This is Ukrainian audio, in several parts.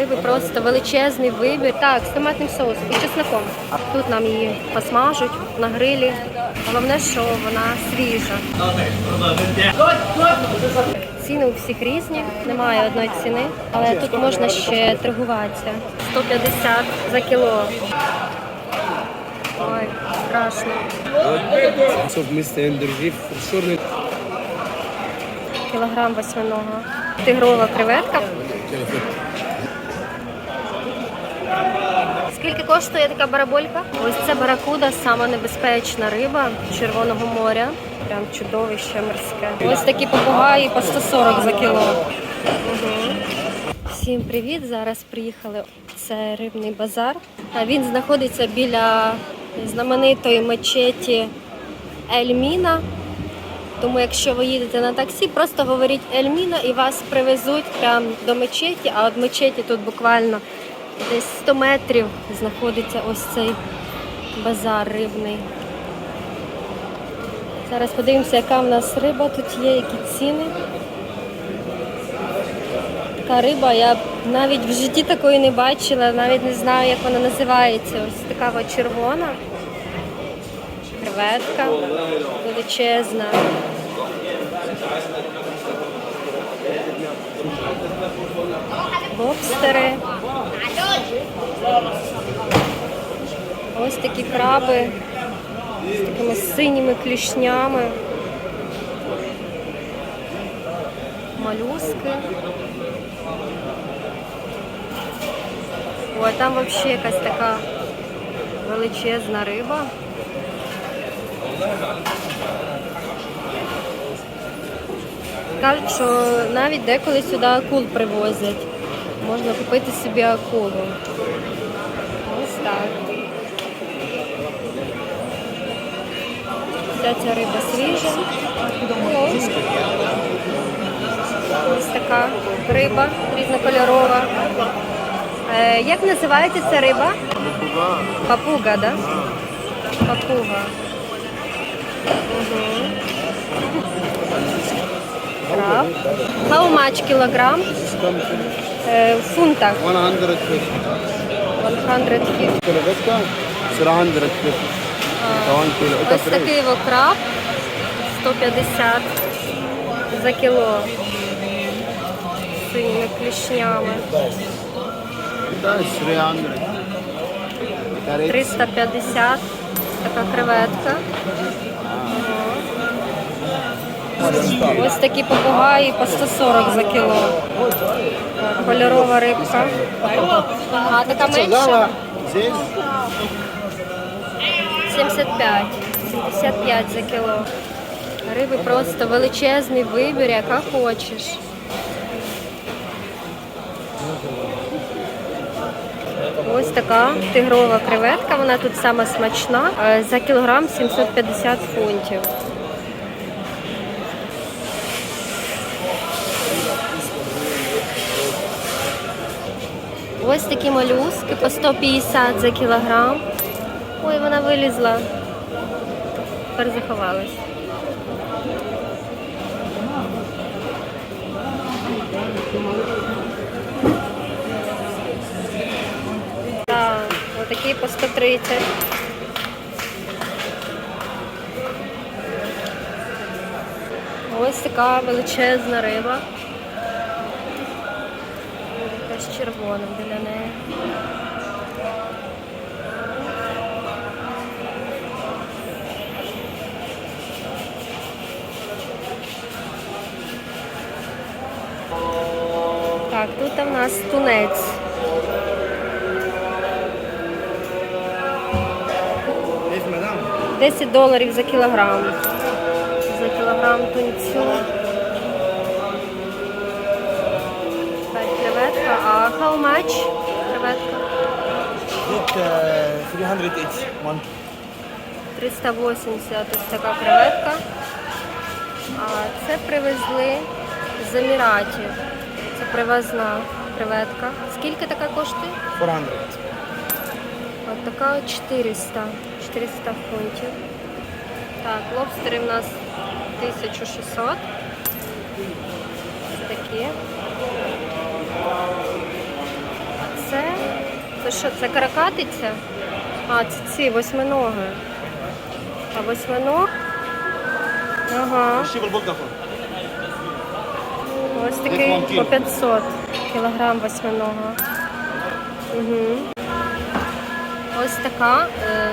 Риби просто величезний вибір. Так, з томатним соусом і чесноком. Тут нам її посмажуть на грилі. Головне, що вона свіжа. Ціни у всіх різні, немає одної ціни, але тут можна ще торгуватися. 150 за кіло. Ой, страшно. Кілограм восьминого. Тигрова креветка. Скільки коштує така бараболька? Ось це баракуда, сама небезпечна риба Червоного моря. Прям чудовище морське. Ось такі попугаї по 140 за кіло. Угу. Всім привіт! Зараз приїхали. Це рибний базар. Він знаходиться біля знаменитої мечеті Ельміна. Тому якщо ви їдете на таксі, просто говоріть Ельміна і вас привезуть прямо до мечеті, а від мечеті тут буквально десь 100 метрів знаходиться ось цей базар рибний. Зараз подивимося, яка в нас риба тут є, які ціни. Така риба, я навіть в житті такої не бачила, навіть не знаю, як вона називається. Ось така от червона. Креветка величезна. Лобстери. Ось такі краби з такими синіми клішнями. Малюски. О, а там взагалі якась така величезна риба. Кажуть, що навіть деколи сюди акул привозять. Можна купити собі акулу. Ось так. Вся ця риба свіжа. Ось. Така риба різнокольорова. Е, як називається ця риба? Папуга, да? Папуга. Угу. Краб. How much в фунтах. 150 150. креветка, 150 Таван Ось такий во краб 150 за кіло. З синіми клішнями. 350. Така креветка. Ось такі попугаї по 140 за кіло. Кольорова рибка. А така менша? 75. 75 за кіло. Риби просто величезний вибір, яка хочеш. Ось така тигрова креветка, вона тут сама смачна. Е, За кілограм 750 фунтів. Ось такі молюски по 150 за кілограм. Ой, вона вилізла. Тепер заховалась. Так, отакі по 130. Ось така величезна риба. Червона біля неї. Так, тут у нас тунець. 10 доларів за кілограм. За кілограм тунцю. How much? Креветка. It uh, 300 each. One. 380 ось така креветка. А це привезли з Еміратів. Це привезна креветка. Скільки така коштує? 400. От така 400. 400 фунтів. Так, лобстери в нас 1600. Ось такі це? Це що? Це каракатиця? А, це ці восьминоги. А восьминог? Ага. Ось такий по 500 кілограм восьминога. Угу. Ось така. Е,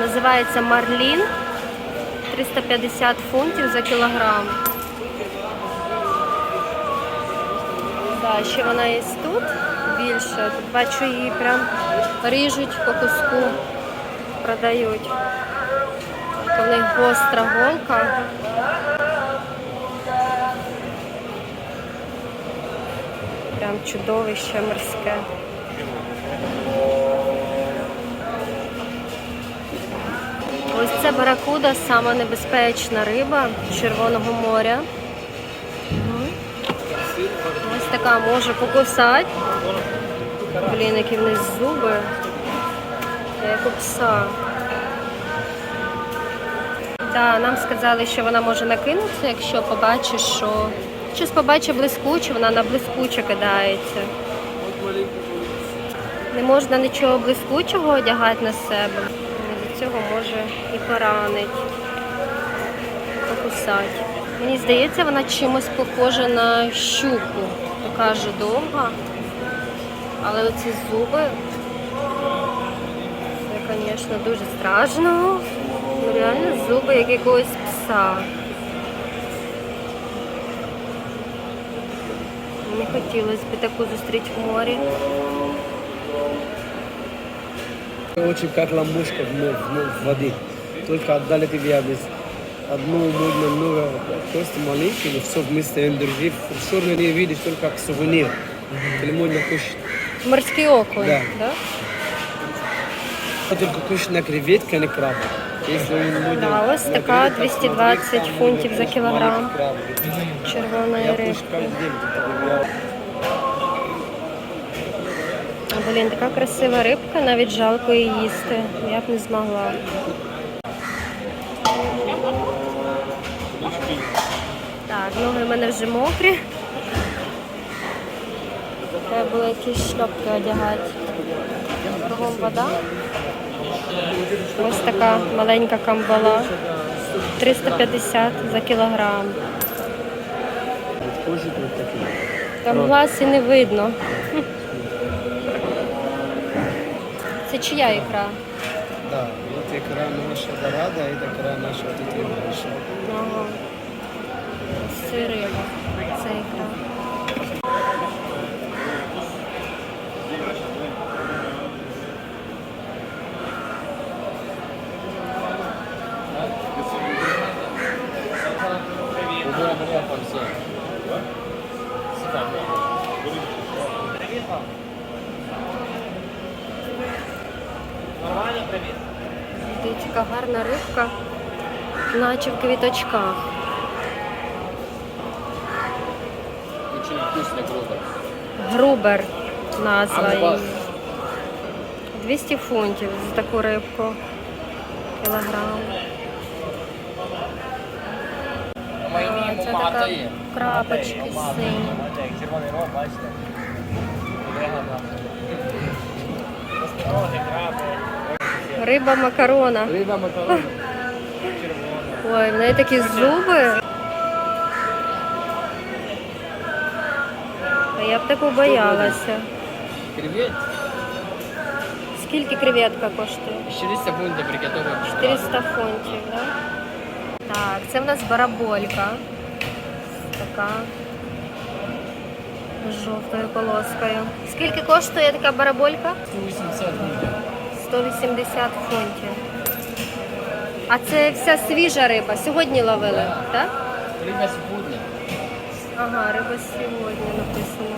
називається марлін. 350 фунтів за кілограм. Так, ще вона є тут більше. Тут бачу її прям ріжуть по куску, продають. Них гостра голка. Прям чудовище морське. Ось це баракуда, сама небезпечна риба Червоного моря. Ось така може покусати. Блін, які в них зуби. Як у пса. Да, нам сказали, що вона може накинутися, якщо побачиш, що щось побачить блискуче, вона на блискуче кидається. Не можна нічого блискучого одягати на себе. Від цього може і поранить, покусати. Мені здається, вона чимось похожа на щуку. Така ж довга. Але оці зуби, це, звісно, дуже страшно. Ну, реально зуби як якогось пса. Не хотілося б таку зустріти в морі. Очень как ломушка в, в, в воде. Только отдали тебе без одну можно много кости маленькие, но все вместе держи. Черный не видишь только как сувенир. Или можно кушать. Морський окунь, Да. да? Только кушать на креветка, а не краб. Да, ось на така креветку, 220 фунтів за кілограм краб. червоної Я рибки. каждый день. А, Блін, така красива рибка, навіть жалко її їсти. Я б не змогла. Так, ноги в мене вже мокрі. Треба було якісь шльопки одягати. Кругом вода. Ось така маленька камбала. 350 за кілограм. Там глаз і не видно. Це чия ікра? Да, вот икра наша дорада, это икра наша большая. Ага. Це риба. Це ікра. Дивіться, яка гарна рибка, наче в квіточках. Очень вкусный грубо. Грубер назва її. 200 фунтів за таку рибку. Кілограм. А, Це така крапочки сині. червоний рог, бачите? Риба макарона. Рыба макарон. Ой, в неї такі зуби. А я б таку боялася. Креветь. Скільки креветка коштує? 400 фунтов приготовить. 400 фунтів, да? Так, це в нас бараболька. Така. З жовтою полоскою. Скільки коштує така бараболька? 800 фунтов. 180 фунтів. А це вся свіжа риба. Сьогодні ловили, так? Рыба сегодня. Ага, риба сьогодні написано.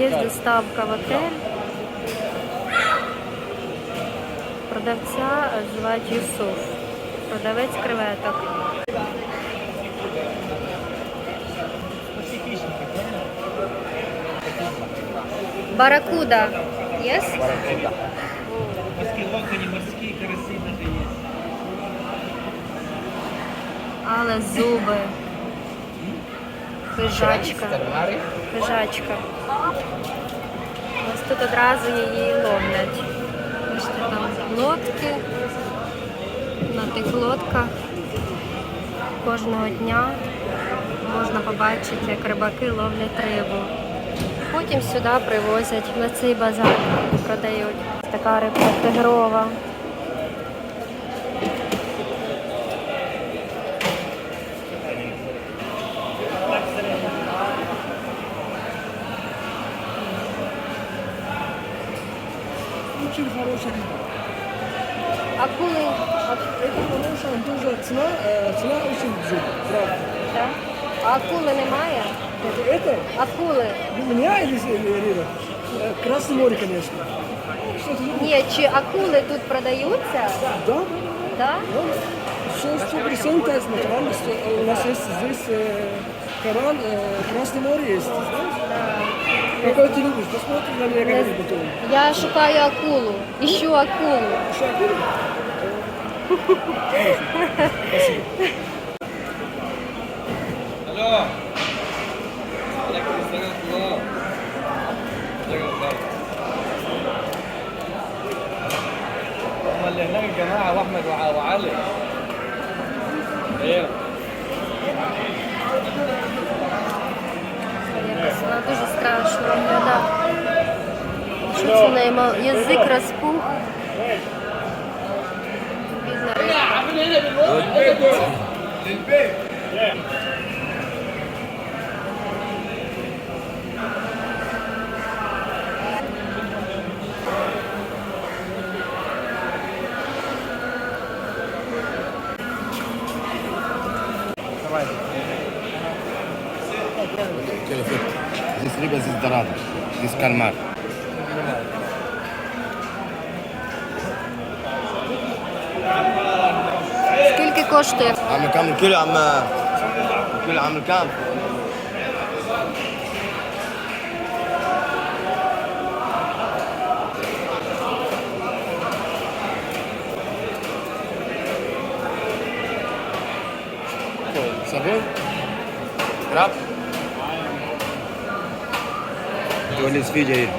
Є доставка в отель. Продавця звати Юсуф. Продавець креветок. Баракуда. Yes? Морські окуні, морські караси навіть є. Але зуби. Хижачка. Хижачка. Ось тут одразу її ловлять. Бачите, там лодки. На тих лодках кожного дня можна побачити, як рибаки ловлять рибу. Потім сюди привозять на цей базар, продають. Така рибка тигрова. Очень хорошая рыба. Акули. Это хорошая, тоже цена, э, цена очень жутко, правда. Да? А акули немає? Это, это Акули. у меня или или рыба? Э, Красное море, конечно. Ні, чи акули тут продаються? да, Да? да. Все процентов натурально. что, э, У нас есть здесь э, канал, э, Красное море есть. знаешь? Какой ты любишь? Посмотри на меня, как я готовлю. Я шукаю акулу. Іщу акулу. Что, акула? الو عليكم السلام ورحمه الله عليكم السلام هم اللي هناك الجماعه واحمد وع- وعلي ايه дуже страшно. Що це неї мав? Язик розпух. Бідна рибка. здесь кальмар. Скільки коштує? عم كم الكيلو عم الكيلو عم كم؟ صابون؟ كراب؟ تونس فيه جيد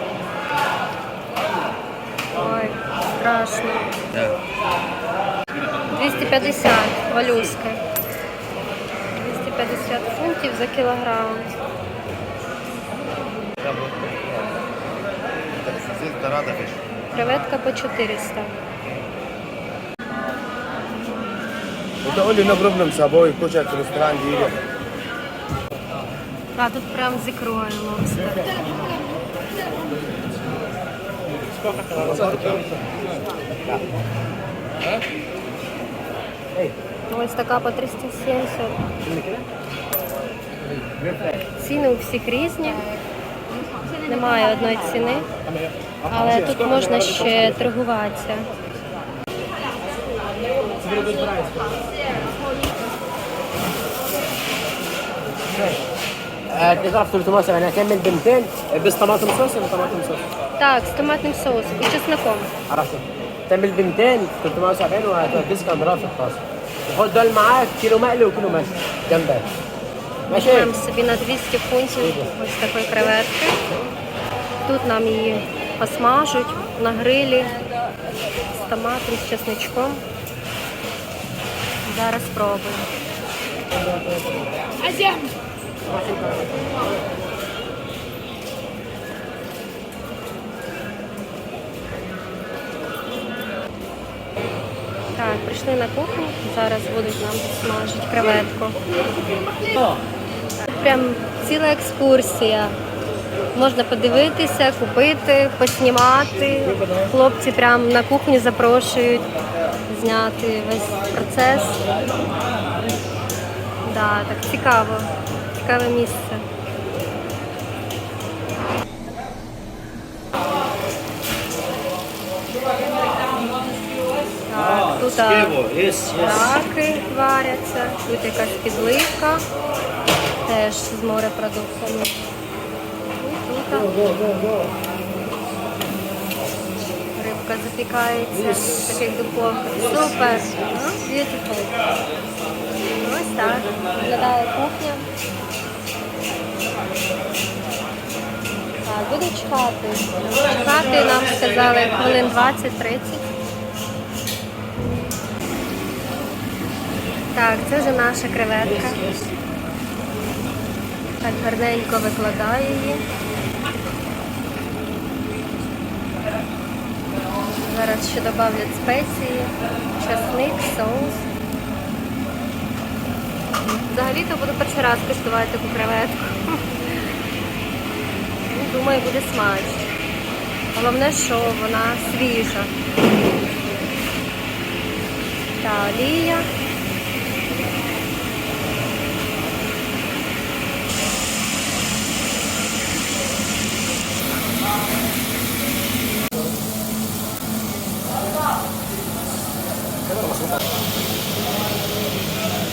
Ой, страшно. Да. 250 валюшки. 250 фунтів за кілограм. Здесь дорадо фиш. Креветка по 400. وده قول لي no problem سابوي كوشك ريستوران دي А тут прям з ікрою лобстер. Ось така по 370. Ціни у всіх різні. Немає одної ціни, але тут можна ще торгуватися. تضرب 370 يعني هتعمل ب 200 بس طماطم صوص ولا طماطم صوص؟ Так, з томатним соусом і чесноком. عرفت تعمل ب 200 370 وهتودي اسكندريه في الطاسه وخد دول معاك كيلو مقلي وكيلو مشوي جنبك ماشي Візьмемо собі на 200 фунтів ось такої креветки. Тут нам її посмажуть на грилі з томатом, з чесничком. Зараз спробуємо. Так, прийшли на кухню, зараз будуть нам смажити креветку. Прям ціла екскурсія. Можна подивитися, купити, поснімати. Хлопці прям на кухню запрошують зняти весь процес. Да, так цікаво. Цікаве місце. Так, тут раки варяться, тут якась підливка, теж з морепродуктами. І тут рибка запікається в таких духовках. Супер! Ну, Beautiful. Ось так. Виглядає кухня. Так, буду чекати. Чекати нам сказали хвилин 20-30. Так, це вже наша креветка. Так гарненько викладаю її. Зараз ще додавлять спеції, часник, соус. Взагалі-то буду перший раз куштувати таку креветку думаю, буде смачно. Головне, що вона свіжа. Та олія.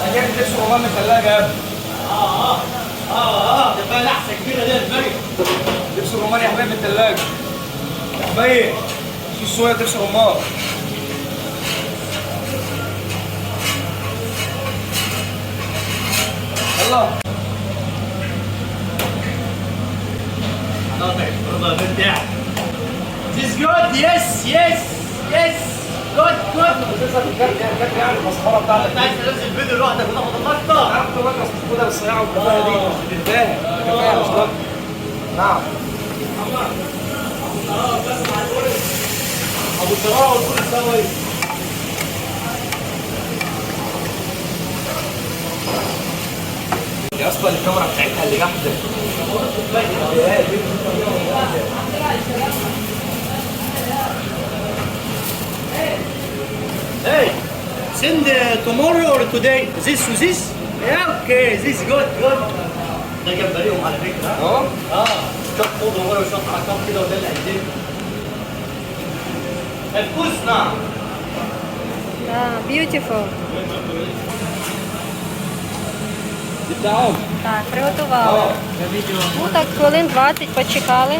Ayer te su mamá me salga الثلاجة حبايبي في الصويا لبس رمان يلا. This good, yes, yes, yes, good, good. يعني المسخره بتاعتك انت عايز تنزل فيديو لوحدك وتاخد اللقطة؟ عارف بس خدها بالصياعه والكفايه دي تنتهي كفايه مش لطف نعم أبو شراء والكل سوا يا أسطى الكاميرا بتاعتها اللي جحده Hey, send uh, tomorrow or today? This to this? Yeah, okay, this good, good. ده جمبريهم على فكرة آه آه çok bol dolar ve çok arka bir dolar elde. Вкусно! Да, beautiful. Так, приготували. Ну так, хвилин 20 почекали.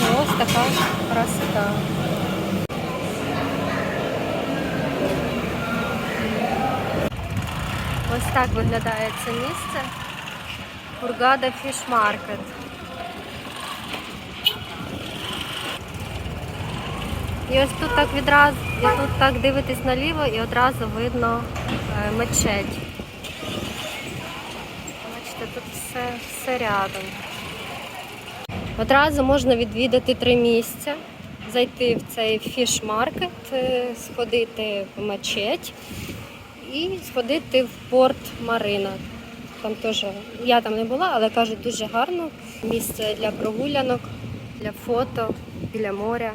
Ну, ось така красота. Ось так виглядає це місце. Бургада Фішмаркет. Маркет. І ось тут так відразу, і тут так дивитись наліво і одразу видно е, мечеть. Бачите, тут все, все рядом. Одразу можна відвідати три місця, зайти в цей фіш-маркет, е, сходити в мечеть і сходити в порт Марина. Там теж я там не була, але кажуть, дуже гарно. Місце для прогулянок, для фото, біля моря.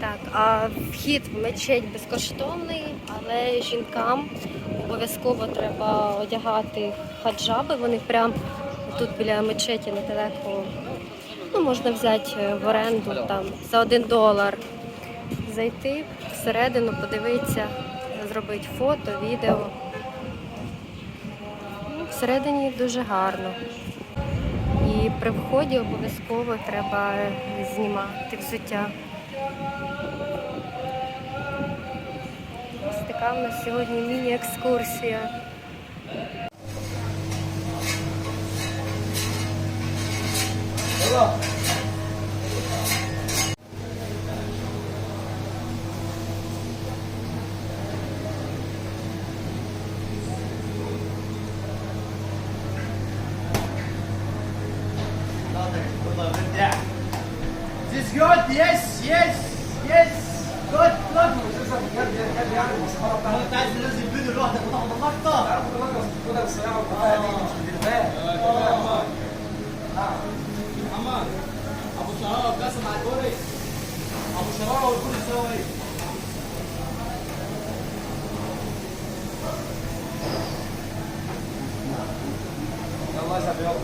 Так, а вхід в мечеть безкоштовний, але жінкам обов'язково треба одягати хаджаби. Вони прямо тут біля мечеті недалеко. Ну, можна взяти е, в оренду там за один долар. Зайти всередину, подивитися, зробити фото, відео. Ну, всередині дуже гарно. І при вході обов'язково треба знімати взуття. така в нас сьогодні міні-екскурсія. This good, yes, yes, yes, لايف لايف مسلسل بجد كان يعني المسخره بتاعته انت عايز تنزل فيديو لوحدك وتاخد اللقطه لا كنت بقى كنت الصياعه والبقاء دي مش بالبال محمد ابو شراره وقاسم على الدوري ابو شراره والكل سوا إيه يلا يا شباب